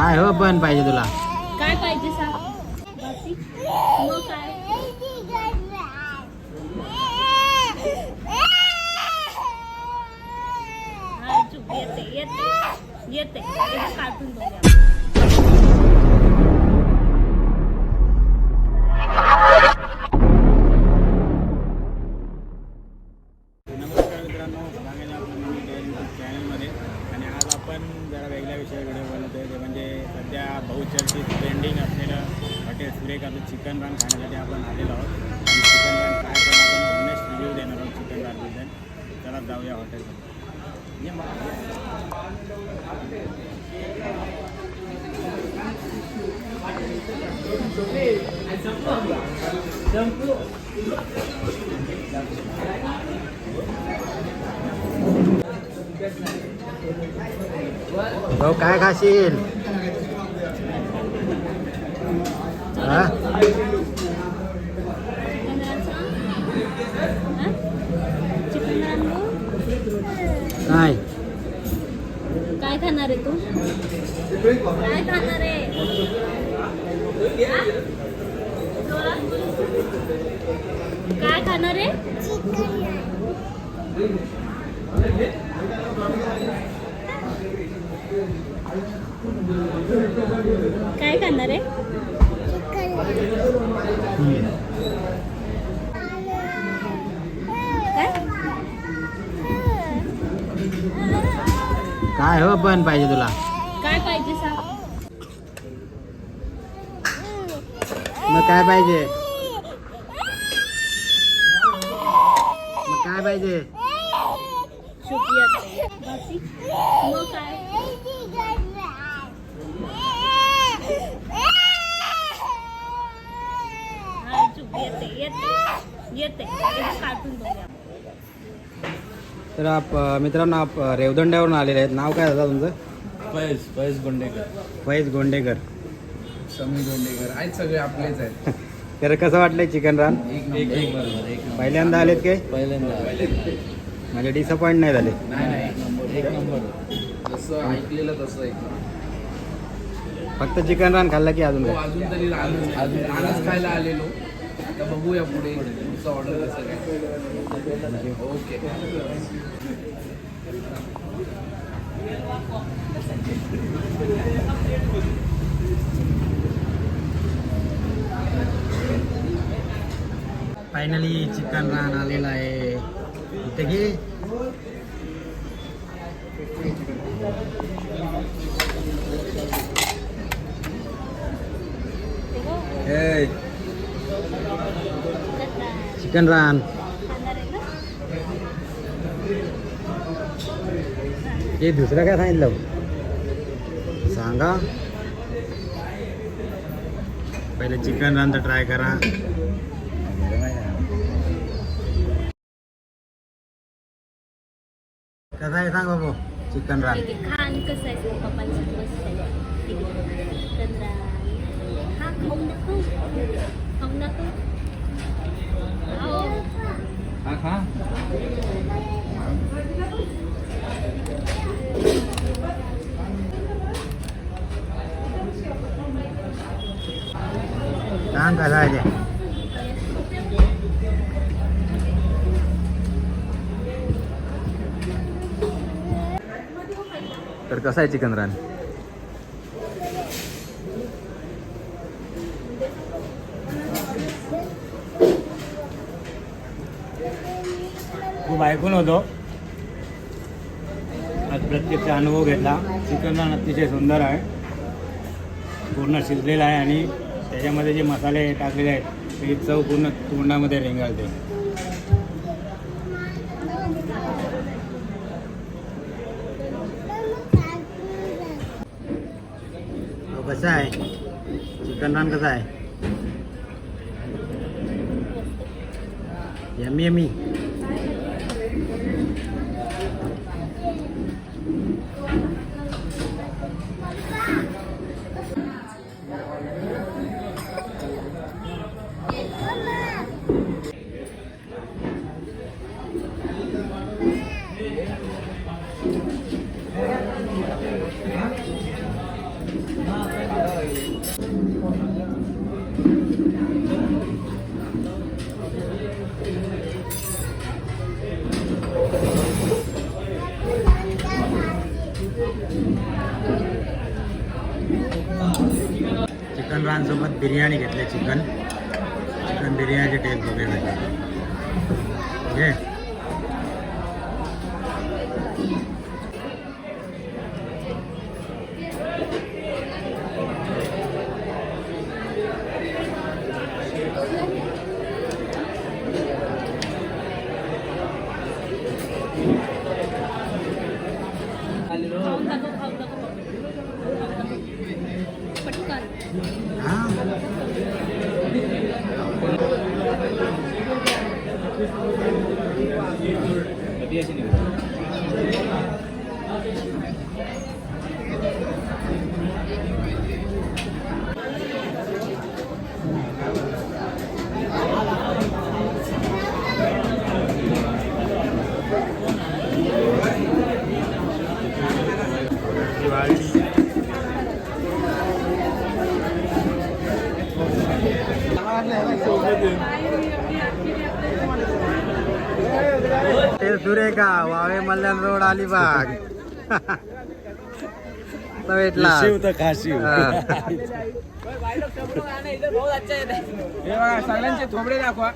काय हो पण पाहिजे तुला. काय पाहिजे सांग. काय? येते येते येते. कार्टून बघूया. हॉटेल सुरेखाचं चिकन रान खाण्यासाठी आपण आलेलो आहोत आणि चिकन रान काय करणार आपण ऑनेस्ट रिव्ह्यू देणार आहोत चिकन रानबद्दल चला जाऊया हॉटेलमध्ये ये मग. भाऊ काय खाशील हा? चिकन रानू काय काय खाणार आहे तू काय खाणार आहे हा? जोरात बोल. काय खाणार आहे काय खाणार आहे काय हो पण पाहिजे तुला? काय पाहिजे मग काय पाहिजे? मग काय पाहिजे? येते. येते. कार्टून बघूया. तर आप मित्रांनो आप रेवदंड्यावरून आलेले आहेत. नाव काय दादा तुमचं? फैज फैज गोंडेकर. फैज गोंडेकर. समी गोंडेकर. आहेत सगळे आपलेच आहेत. तर कसं वाटलंय चिकन रान? एक नंबर. एक नंबर पहिल्यांदा आलेत काय? पहिल्यांदा म्हणजे डिसअपॉइंट नाही झाले. नाही नाही. एक नंबर जसं ऐकलेलं तसं एक फक्त चिकन रान खाल्लं की अजून हो अजून तरी खायला आलेलो. आता बघूया पुढे तुमचं ऑर्डर कसं काय ओके फायनली चिकन रान आलेलं आहे इथे घे चिकन रान हे दुसरं काय सांगितलं सांगा। पहिले चिकन रान तर ट्राय करा। कसं आहे सांग बाबू? चिकन रान कसं आहे सांग पप्पांचं मस्त आहे ठीक आहे. तर हा खाऊन दाखव खाऊन दाखव खाओ. हा खा काम कसं आहे ते तर कसं आहे चिकन रान खूप ऐकून होतो. आज प्रत्यक्ष अनुभव घेतला. चिकन रान अतिशय सुंदर आहे. पूर्ण शिजलेला आहे आणि त्याच्यामध्ये जे मसाले टाकलेले आहेत ते चव पूर्ण तोंडामध्ये रेंगाळते कसं आहे? चिकन रान कसं आहे? यमी यमी चिकन बिर्याणी घेतली चिकन चिकन बिर्याणीची टेस्ट बघूया कशी. చేసింది ते सुरेखा वावे मल्याण रोड अलिबाग तो भेटला. शिव तर खाशी हा. सगळ्यांचे थोबडे दाखवा.